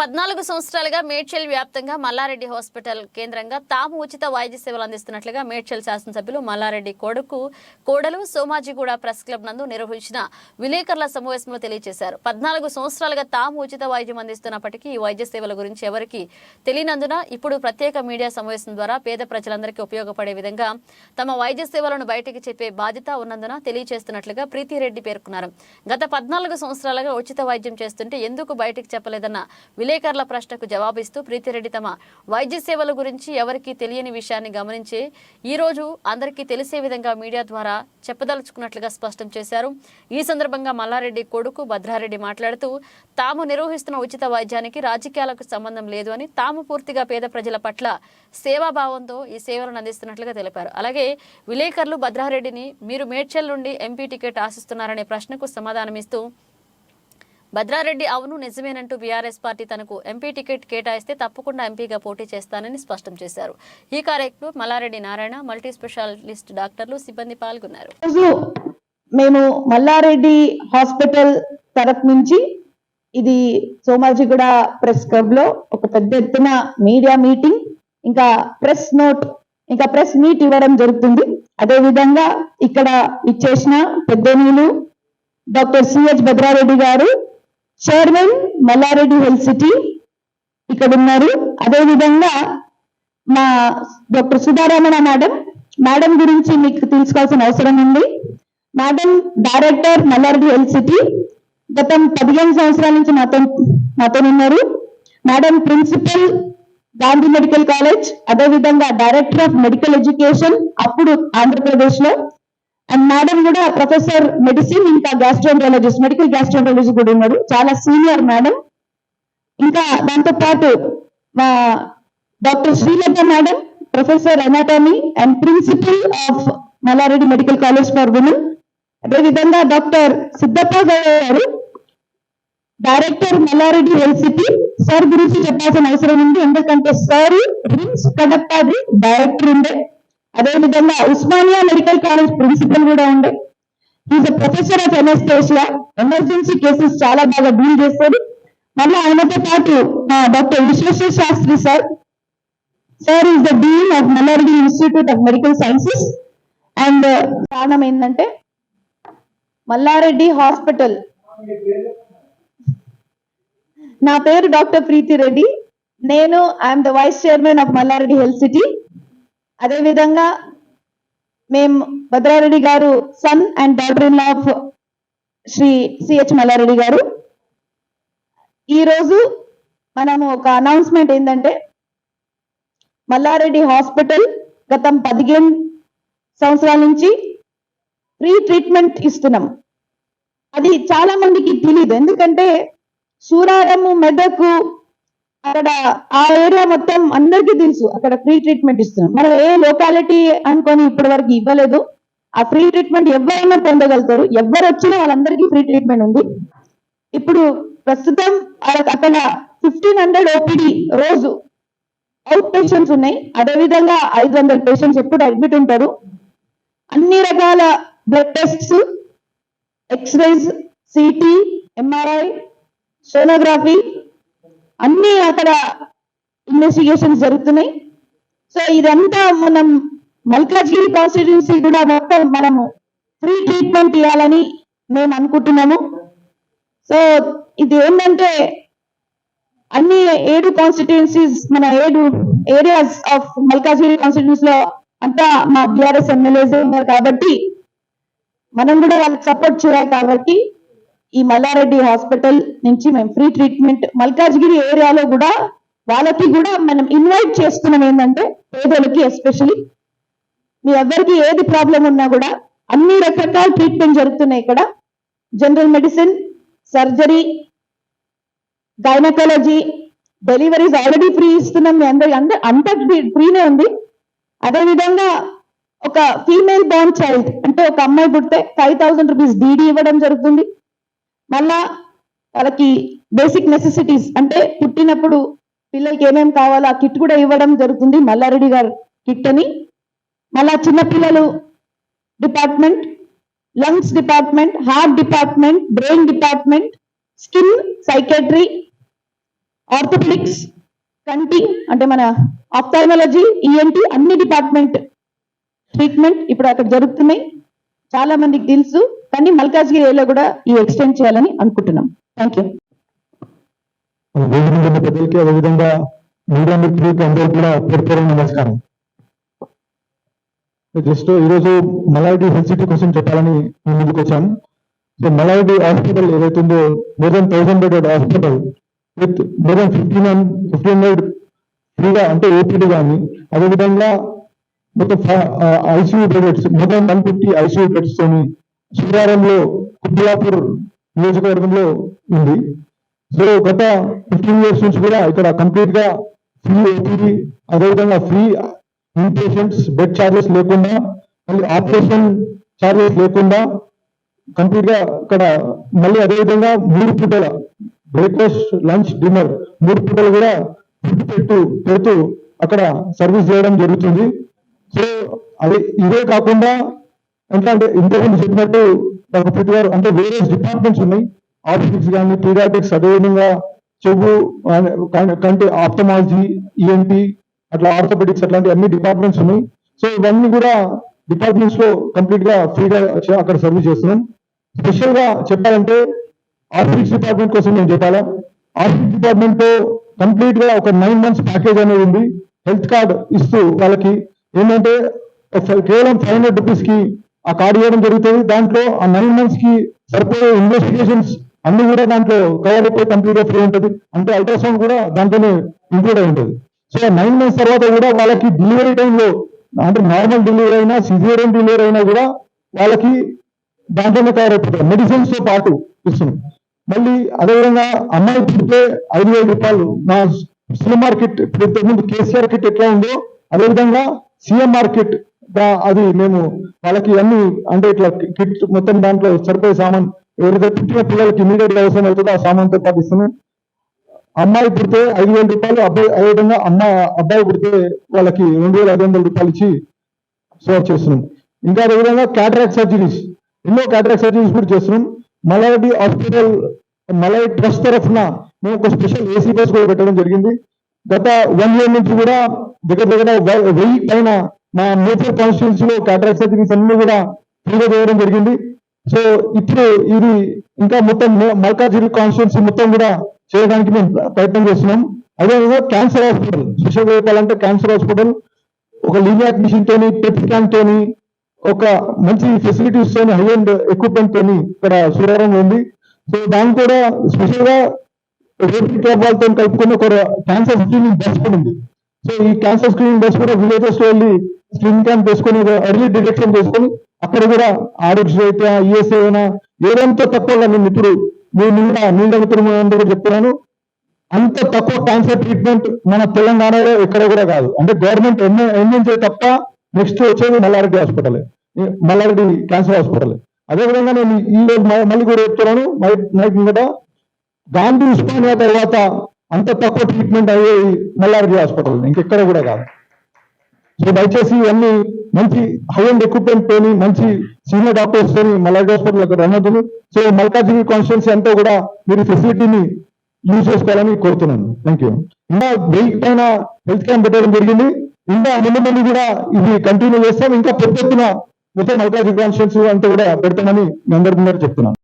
పద్నాలుగు సంవత్సరాలుగా మేడ్చల్ వ్యాప్తంగా మల్లారెడ్డి హాస్పిటల్ కేంద్రంగా తాము ఉచిత వైద్య సేవలు అందిస్తున్నట్లుగా మేడ్చల్ శాసనసభ్యులు మల్లారెడ్డి కొడుకు కోడలు సోమాజిగూడ ప్రెస్ క్లబ్ నందు నిర్వహించిన విలేకరుల సమావేశంలో తెలియజేశారు. పద్నాలుగు సంవత్సరాలుగా తాము ఉచిత వైద్యం అందిస్తున్నప్పటికీ ఈ వైద్య సేవల గురించి ఎవరికి తెలియనందున ఇప్పుడు ప్రత్యేక మీడియా సమావేశం ద్వారా పేద ప్రజలందరికీ ఉపయోగపడే విధంగా తమ వైద్య సేవలను బయటికి చెప్పే బాధ్యత ఉన్నందున తెలియజేస్తున్నట్లుగా ప్రీతిరెడ్డి పేర్కొన్నారు. గత పద్నాలుగు సంవత్సరాలుగా ఉచిత వైద్యం చేస్తుంటే ఎందుకు బయటకు చెప్పలేదన్న విలేకరుల ప్రశ్నకు జవాబిస్తూ ప్రీతిరెడ్డి తమ వైద్య సేవల గురించి ఎవరికీ తెలియని విషయాన్ని గమనించి ఈ రోజు అందరికీ తెలిసే విధంగా మీడియా ద్వారా చెప్పదలుచుకున్నట్లుగా స్పష్టం చేశారు. ఈ సందర్భంగా మల్లారెడ్డి కొడుకు భద్రారెడ్డి మాట్లాడుతూ తాము నిర్వహిస్తున్న ఉచిత వైద్యానికి రాజకీయాలకు సంబంధం లేదు అని తాము పూర్తిగా పేద ప్రజల పట్ల సేవాభావంతో ఈ సేవలను అందిస్తున్నట్లుగా తెలిపారు. అలాగే విలేకరులు భద్రారెడ్డిని మీరు మేడ్చల్ నుండి ఎంపీ టికెట్ ఆశిస్తున్నారనే ప్రశ్నకు సమాధానమిస్తూ భద్రారెడ్డి అవును నిజమేనంటూ బీఆర్ఎస్ పార్టీ తనకు ఎంపీ టికెట్ కేటాయిస్తే తప్పకుండా ఎంపీగా పోటీ చేస్తానని స్పష్టం చేశారు. ఈ కార్యక్రమం మల్లారెడ్డి నారాయణ మల్టీ స్పెషాలిస్ట్ డాక్టర్లు సిబ్బంది పాల్గొన్నారు. మేము మల్లారెడ్డి హాస్పిటల్ తరఫు నుంచి ఇది సోమాజిగూడ ప్రెస్ క్లబ్లో ఒక పెద్ద ఎత్తున మీడియా మీటింగ్ ఇంకా ప్రెస్ నోట్ ఇంకా ప్రెస్ మీట్ ఇవ్వడం జరుగుతుంది. అదే విధంగా ఇక్కడ ఇచ్చేసిన పెద్దనీలు డాక్టర్ సిహెచ్ భద్రారెడ్డి గారు చైర్మన్ మల్లారెడ్డి హెల్త్ సిటీ ఇక్కడ ఉన్నారు అదే విధంగా మా డాక్టర్ సుధారామణ మేడం మేడం గురించి మీకు తెలుసుకోవాల్సిన అవసరం ఉంది. Madam director Malla Reddy health city గతం పదిహేను సంవత్సరాల నుంచి నాతో నాతో ఉన్నారు. Madam principal Gandhi medical college అదే విధంగా డైరెక్టర్ ఆఫ్ మెడికల్ ఎడ్యుకేషన్ అప్పుడు ఆంధ్రప్రదేశ్లో అండ్ మేడం కూడా ప్రొఫెసర్ మెడిసిన్ ఇంకా గ్యాస్ట్రోంట్రాలజిస్ట్ మెడికల్ గ్యాస్ట్రోంట్రాలజిస్ట్ కూడా ఉన్నారు. చాలా సీనియర్ మేడం ఇంకా దాంతో పాటు మా doctor Srilatha madam professor anatomy and principal of Malla Reddy medical college for women అదేవిధంగా డాక్టర్ సిద్ధప్ప గారు director Malla Reddy health city sir గురించి చెప్పాల్సిన అవసరం ఉంది. ఎందుకంటే సార్ రిమ్స్ కడపది డైరెక్టర్ ఉండే. అదేవిధంగా ఉస్మానియా మెడికల్ కాలేజ్ ప్రిన్సిపల్ కూడా ఉండే. Is professor of anaesthesia emergency cases చాలా బాగా డీల్ చేస్తారు మళ్ళీ ఆయనతో పాటు doctor Vishweshwara Shastri sir. Sir is the dean of Malla Reddy institute of medical sciences and కారణం ఏంటంటే మల్లారెడ్డి హాస్పిటల్. నా పేరు డాక్టర్ ప్రీతి రెడ్డి. నేను I'm the vice chairman of Malla Reddy health city అదేవిధంగా మేము భద్రారెడ్డి గారు son and daughter in of Shri CH Malla Reddy గారు. ఈరోజు మనము ఒక అనౌన్స్మెంట్ ఏంటంటే మల్లారెడ్డి హాస్పిటల్ గతం పదిహేను సంవత్సరాల నుంచి ఫ్రీ ట్రీట్మెంట్ ఇస్తున్నాం. అది చాలా మందికి తెలియదు ఎందుకంటే సూరారము మెదకు అక్కడ ఆ ఏరియా మొత్తం అందరికీ తెలుసు. అక్కడ ఫ్రీ ట్రీట్మెంట్ ఇస్తున్నాం మనం ఏ లోకాలిటీ అనుకొని ఇప్పటి వరకు ఇవ్వలేదు. ఆ ఫ్రీ ట్రీట్మెంట్ ఎవరైనా పొందగలుగుతారు. ఎవరు వచ్చినా వాళ్ళందరికీ ఫ్రీ ట్రీట్మెంట్ ఉంది. ఇప్పుడు ప్రస్తుతం అక్కడ ఫిఫ్టీన్ హండ్రెడ్ ఓపీడీ రోజు అవుట్ పేషెంట్స్ ఉన్నాయి. అదే విధంగా ఐదు వందల పేషెంట్స్ ఎప్పుడు అడ్మిట్ ఉంటారు. అన్ని రకాల blood tests X rays CT MRI sonography అన్ని అక్కడ ఇన్వెస్టిగేషన్స్ జరుగుతున్నాయి. సో ఇదంతా మనం మల్కాజ్గిరి కాన్స్టిట్యున్సీ కూడా మొత్తం మనము ఫ్రీ ట్రీట్మెంట్ ఇవ్వాలని మేము అనుకుంటున్నాము. సో ఇది ఏంటంటే అన్ని ఏడు కాన్స్టిట్యున్సీస్ మన ఏడు ఏరియాస్ ఆఫ్ మల్కాజ్గిరి కాన్స్టిట్యున్సీ లో అంతా మా బీఆర్ఎస్ ఎమ్మెల్యేస్ ఉన్నారు కాబట్టి మనం కూడా వాళ్ళకి సపోర్ట్ చేయాలి కాబట్టి ఈ మల్లారెడ్డి హాస్పిటల్ నుంచి మేము ఫ్రీ ట్రీట్మెంట్ మల్కాజ్గిరి ఏరియాలో కూడా వాళ్ళకి కూడా మనం ఇన్వైట్ చేస్తున్నాం ఏంటంటే పేదలకి ఎస్పెషలీ. మీ ఎవరికి ఏది ప్రాబ్లం ఉన్నా కూడా అన్ని రకరకాల ట్రీట్మెంట్ జరుగుతున్నాయి ఇక్కడ. General medicine surgery gynaecology deliveries already free ఇస్తున్నాం మీ అందరి అందరు అంతా ఫ్రీనే ఉంది. అదే విధంగా ఒక ఫీమేల్ బోర్న్ చైల్డ్ అంటే ఒక అమ్మాయి పుడితే ఫైవ్ థౌసండ్ రూపీస్ డీడీ ఇవ్వడం జరుగుతుంది. మళ్ళా వాళ్ళకి బేసిక్ నెసెసిటీస్ అంటే పుట్టినప్పుడు పిల్లలకి ఏమేమి కావాలో ఆ కిట్ కూడా ఇవ్వడం జరుగుతుంది. మల్లారెడ్డి గారు కిట్ అని. మళ్ళా చిన్నపిల్లలు department lungs department heart department brain department skin psychiatry orthopaedics కంటి అంటే మన ఆప్థాలజీ ఈఎన్టీ అన్ని డిపార్ట్మెంట్ ట్రీట్మెంట్ ఇప్పుడు అక్కడ జరుగుతున్నాయి. చాలా మందికి తెలుసు. కానీ మల్కాజ్గిరిలో కూడా ఈ ఎక్స్టెండ్ చేయాలని అనుకుంటున్నాం. థ్యాంక్ యూ వేదిక అదేవిధంగా మీడియా మిత్రులకి కూడా పేరు నమస్కారం. జస్ట్ ఈరోజు మలాడి హెల్త్ సిటీ కోసం చెప్పాలని మేము ముందుకు వచ్చాం. సో మలాడి హాస్పిటల్ ఏదైతే ఉందో more than thousand bedded hospital with more than fifteen fifteen hundred ఫ్రీగా అంటే ఓపీడీ కానీ అదేవిధంగా మొత్తం ICU bedded more than one fifty ICU beds తోని శివారంలో కుబ్బలాపూర్ నియోజకవర్గంలో ఉంది. సో గత ఫిఫ్టీన్ ఇయర్స్ నుంచి కూడా ఇక్కడ కంప్లీట్గా ఫ్రీ ఓపీడీ అదేవిధంగా ఫ్రీ ఇన్పేషెంట్స్ బెడ్ చార్జెస్ లేకుండా మళ్ళీ ఆపరేషన్ చార్జెస్ లేకుండా కంప్లీట్గా ఇక్కడ మళ్ళీ అదేవిధంగా మూడు పూటల బ్రేక్ఫాస్ట్ లంచ్ డిన్నర్ మూడు పూటలు కూడా ఫుడ్ పెట్టు పెడుతూ అక్కడ సర్వీస్ చేయడం జరుగుతుంది. సో అదే ఇదే కాకుండా ఎందుకంటే అంటే ఇంతకుముందు చెప్పినట్టు డాక్టర్ ప్రతి గారు అంటే వేరే డిపార్ట్మెంట్స్ ఉన్నాయి. ఆర్థోటిక్స్ కానీ పీడియాటిక్స్ అదేవిధంగా చెవు ఆ, కంటి ఆప్టమాలజీ ఈఎన్టి అట్లా ఆర్థోపెటిక్స్ అట్లాంటి అన్ని డిపార్ట్మెంట్స్ ఉన్నాయి. సో ఇవన్నీ కూడా డిపార్ట్మెంట్స్లో కంప్లీట్గా ఫ్రీగా అక్కడ సర్వీస్ చేస్తున్నాం. స్పెషల్గా చెప్పాలంటే ఆర్థిక్స్ డిపార్ట్మెంట్ కోసం నేను చెప్పాలా? ఆర్థిక్స్ డిపార్ట్మెంట్తో కంప్లీట్గా ఒక నైన్ మంత్స్ ప్యాకేజ్ అనేది ఉంది. హెల్త్ కార్డ్ ఇస్తూ వాళ్ళకి. ఏంటంటే కేవలం ఫైవ్ హండ్రెడ్ రూపీస్కి ఆ కార్డు ఇవ్వడం జరుగుతుంది. దాంట్లో ఆ నైన్ మంత్స్కి సరిపోయే ఇన్వెస్టిగేషన్స్ అన్ని కూడా దాంట్లో కవర్ అయిపోయి కంప్లీట్గా ఫ్రీ ఉంటుంది. అంటే అల్ట్రాసౌండ్ కూడా దాంట్లోనే ఇంక్లూడ్ అయి ఉంటుంది. సో నైన్ మంత్స్ తర్వాత కూడా వాళ్ళకి డెలివరీ టైంలో అంటే నార్మల్ డెలివరీ అయినా సిజేరియన్ డెలివరీ అయినా కూడా వాళ్ళకి దాంట్లోనే కవర్ అయిపోతుంది మెడిసిన్స్తో పాటు ఇస్తున్నాం మళ్ళీ అదేవిధంగా అమ్మాయి పుడితే ఐదు వేల రూపాయలు. నా సినిమా మార్కెట్ ఇప్పుడు ముందు కేసీఆర్ కిట్ ఎట్లా ఉందో అదేవిధంగా సీఎం మార్కెట్ అది మేము వాళ్ళకి అన్ని అంటే ఇట్లా కిట్ మొత్తం దాంట్లో సరిపోయే సామాన్ ఎవరైతే పుట్టిన పిల్లలకి ఇమీడియట్గా అవసరం అవుతుందో ఆ సామాన్తో పాటు ఇస్తున్నాం అమ్మాయి పుడితే ఐదు వేల రూపాయలు అబ్బాయి అదేవిధంగా అమ్మ అబ్బాయి పుడితే వాళ్ళకి రెండు వేల ఐదు వందల రూపాయలు ఇచ్చి సేవ చేస్తున్నాం. ఇంకా అదేవిధంగా క్యాటరాక్ట్ సర్జరీస్ ఎన్నో క్యాటరాక్ట్ సర్జరీస్ కూడా చేస్తున్నాం. మలాడి హాస్పిటల్ మలాడి ట్రస్ట్ తరఫున మేము ఒక స్పెషల్ ఏసీ బస్ కూడా పెట్టడం జరిగింది. గత వన్ ఇయర్ నుంచి కూడా దగ్గర దగ్గర వెయ్యి పైన మా మేజర్ కాన్స్టిట్యూన్సీ లో క్యాటరాక్ట్ సర్జరీస్ అన్ని కూడా ఫ్రీగా చేయడం జరిగింది. సో ఇప్పుడు ఇది ఇంకా మొత్తం మల్కాజిరి కాన్స్టిట్యూన్సీ మొత్తం కూడా చేయడానికి మేము ప్రయత్నం చేస్తున్నాం. అదేవిధంగా క్యాన్సర్ హాస్పిటల్ స్పెషల్ చెప్పాలంటే క్యాన్సర్ హాస్పిటల్ ఒక లీనియాక్ మిషన్ తోని పెట్ స్కాన్ తోని ఒక మంచి ఫెసిలిటీస్ తోని హై అండ్ ఎక్విప్మెంట్ తోని ఇక్కడ సూరారం ఉంది. సో దాని కూడా స్పెషల్గా రోటరీ క్లబ్ వాళ్ళతో కలుపుకుని ఒక క్యాన్సర్ స్క్రీనింగ్ బస్ కూడా ఉంది. సో ఈ క్యాన్సర్ స్క్రీనింగ్ బస్ కూడా విలేజెస్లో వెళ్ళి స్క్రీన్ క్యాంప్ చేసుకుని ఎర్లీ డిటెక్షన్ చేసుకుని అక్కడ కూడా ఆర్ఎక్స్ అయితే ఈఎస్ఐ అయినా ఏదంతా తక్కువ నేను ఇప్పుడు నేను నిన్న నీళ్ళ కూడా చెప్తున్నాను. అంత తక్కువ క్యాన్సర్ ట్రీట్మెంట్ మన తెలంగాణలో ఎక్కడ కూడా కాదు. అంటే గవర్నమెంట్ ఎన్ని ఎన్నించే తప్ప నెక్స్ట్ వచ్చేది Malla Reddy hospital. Malla Reddy cancer hospital. అదేవిధంగా నేను ఈ రోజు మళ్ళీ కూడా చెప్తున్నాను. నైట్ నైట్ కూడా గాంధీ ఉస్మానియా తర్వాత అంత తక్కువ ట్రీట్మెంట్ అయ్యేది మల్లారెడ్డి హాస్పిటల్. ఇంకెక్కడ కూడా కాదు. సో దయచేసి ఇవన్నీ మంచి హై అండ్ ఎక్విప్మెంట్ తోని మంచి సీనియర్ డాక్టర్స్ తోని మల్లారెడ్డి హాస్పిటల్ రన్నదులు సో మల్కాజిగిరి కాన్స్టిట్యున్సీ అంతా కూడా మీరు ఫెసిలిటీని యూజ్ చేసుకోవాలని కోరుతున్నాను. థ్యాంక్ యూ ఇంకా వెయ్యి పైన హెల్త్ క్యాంప్ పెట్టడం జరిగింది. ఇంకా ముందు మంది కూడా ఇది కంటిన్యూ చేస్తాం. ఇంకా పెద్ద ఎత్తున మొత్తం మల్కాజిగి కాన్స్టిట్యున్సీ అంతా కూడా పెడతామని మీ అందరి ముందర చెప్తున్నాను.